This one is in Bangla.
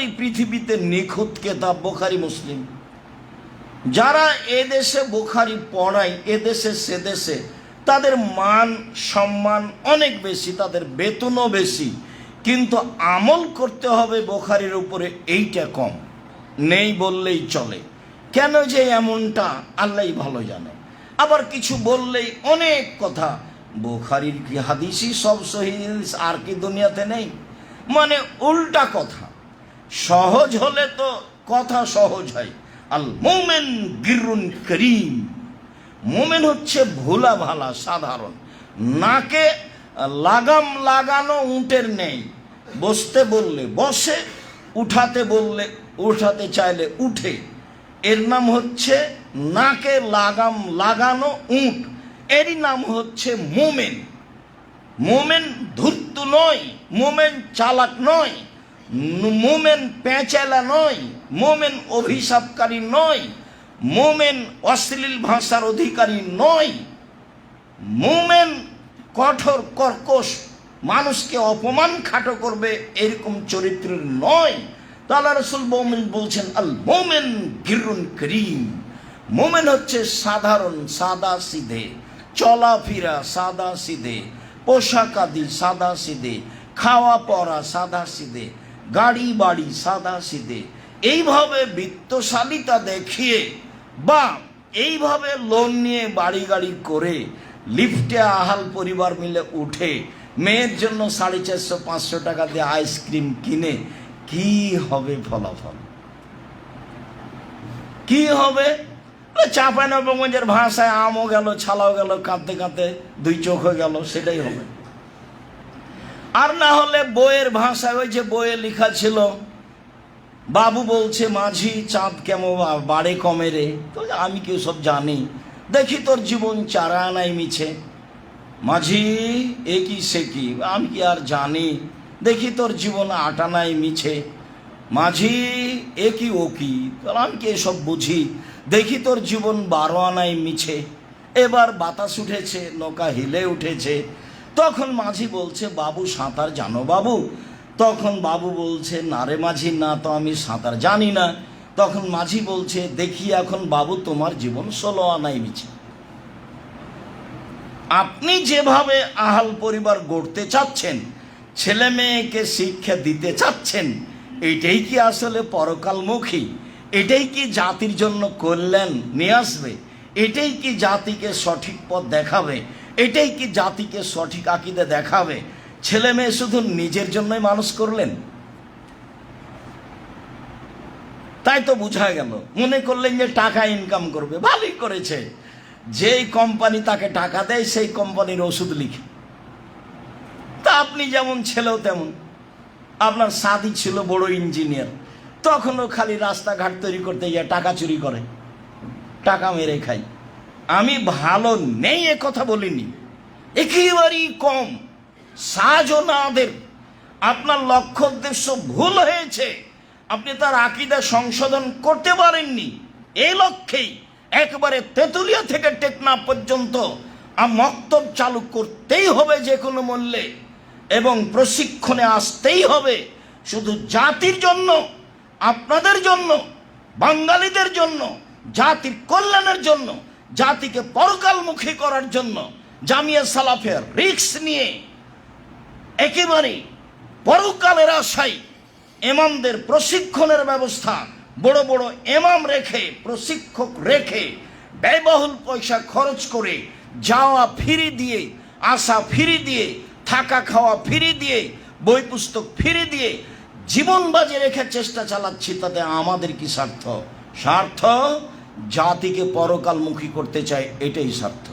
এই পৃথিবীতে নিখুঁত কেতাব, বোখারি মুসলিম। যারা এদেশে বোখারি পড়ায় এদেশে সে দেশে, তাদের মান, সম্মান অনেক বেশি, তাদের বেতনও বেশি। কিন্তু আমল করতে হবে বোখারির উপরে, এইটা কম। নেই বললেই চলে। কেন যে এমনটা, আল্লাহ ভালো জানে। আবার কিছু বললেই অনেক কথা। বোখারির কি হাদিসই সব সহি আর কি দুনিয়াতে নেই? মানে উল্টা কথা। সহজ হলে তো কথা সহজ হয়। আল মোমেন গিরুন করিম। মোমেন হচ্ছে ভোলা ভালা সাধারণ। নাকে লাগাম লাগানো উটের নেই। বসতে বললে বসে, উঠাতে বললে, উঠাতে চাইলে উঠে। এর নাম হচ্ছে নাকে লাগাম লাগানো উট। এরই নাম হচ্ছে মোমেন। মোমেন ধূর্ত নয়, মোমেন চালাক নয়। মোমেন পেঁচালা নয়, মোমেন অভিশাপকারী নয়, মোমেন অশ্লীল ভাষার অধিকারী নয়। মোমেন কঠোর কর্কশ, মানুষকে অপমান খাটো করবে এরকম চরিত্রের নয়। তাহলে রসুল মোমেন বলছেন, আল মোমেন গিরুন করিম। মোমেন হচ্ছে সাধারণ, সাদা সিধে, চলাফেরা সাদা সিধে, পোশাক আদি সাদা সিধে, খাওয়া পরা সাদা সিধে গাড়ি বাড়ি সাদা সিধে। এইভাবে বিত্তশালিতা দেখিয়ে বা এইভাবে লোন নিয়ে বাড়ি গাড়ি করে, লিফটে আহাল পরিবার মিলে উঠে, মেয়ের জন্য সাড়ে চারশো, পাঁচশো টাকা দিয়ে আইসক্রিম কিনে, কি হবে ফলাফল? কি হবে? চাপাই নবগঞ্জের ভাষায় আমও গেল, ছালাও গেল, কাঁদতে কাঁদতে দুই চোখ হয়ে গেল, সেটাই হবে। আর না হলে বইয়ের ভাষায় ওই যে বইয়ে লেখা ছিল, বাবু বলছে, মাঝি, চাঁদ কেমন বাড়ে কমে রে। তো আমি কেউ সব জানি? দেখি তোর জীবন চারা আনাই মিছে। মাঝি, এ কি সে কি? আমি কি আর জানি? দেখি তোর জীবন আটানাই মিছে। মাঝি, এ কি ও কি? আমি কি এসব বুঝি? দেখি তোর জীবন বারো আনাই মিছে। এবার বাতাস উঠেছে, নৌকা হিলে উঠেছে। তখন মাঝি বলছে, বাবু, সাঁতার জানো বাবু? তখন বাবু বলছে, না রে মাঝি, না তো আমি সাঁতার জানি না। তখন মাঝি বলছে, দেখি এখন বাবু, তোমার জীবন ষোলো আনাই মিছে। আপনি যেভাবে আহাল পরিবার গড়তে চাচ্ছেন, ছেলে মেয়েকে শিক্ষা দিতে চাচ্ছেন, এটাই কি আসলে পরকালমুখী? এটাই কি জাতির জন্য কল্যাণ নিয়ে আসবে? এটাই কি জাতিকে সঠিক পথ দেখাবে? এটাই কি জাতিকে সঠিক আকিদে দেখাবে? ছেলে মেয়ে শুধু নিজের জন্যই মানুষ করলেন? তাই তো বোঝা গেল। মনে করলেন যে টাকা ইনকাম করবে। ভালোই করেছে। যেই কোম্পানি তাকে টাকা দেয়, সেই কোম্পানির ওষুধ লিখে। তা আপনি যেমন ছেলেও তেমন। আপনার সাদি ছিল বড় ইঞ্জিনিয়ার তখনও খালি রাস্তাঘাট তৈরি করতে গিয়ে টাকা চুরি করে। টাকা মেরে খাই। আমি ভালো নেই এ কথা বলিনি। একেবারেই কম। সাজনাদের আপনার লক্ষ্য উদ্দেশ্য ভুল হয়েছে। আপনি তার আকিদা সংশোধন করতে পারেননি। এই লক্ষ্যেই একবারে তেঁতুলিয়া থেকে টেকনা পর্যন্ত মক্তব চালু করতেই হবে যে কোনো মূল্যে এবং প্রশিক্ষণে আসতেই হবে শুধু জাতির জন্য, আপনাদের জন্য, বাঙালিদের জন্য জাতির কল্যাণের জন্য, জাতিকে পরকালমুখী করার জন্য জামিয়া সালাফের রিক্স নিয়ে একেবারে পরকালের আশায় এমামদের প্রশিক্ষণের ব্যবস্থা বড় বড় এমাম রেখে, প্রশিক্ষক রেখে ব্যয়বহুল পয়সা খরচ করে যাওয়া ফিরি দিয়ে, আসা ফিরি দিয়ে, থাকা খাওয়া ফিরি দিয়ে, বই পুস্তক ফিরি দিয়ে জীবন বাজি রেখে চেষ্টা চালাচ্ছি, তাতে আমাদের কি স্বার্থ? স্বার্থ জাতিকে পরকালমুখী করতে চায় এটাই স্বার্থ।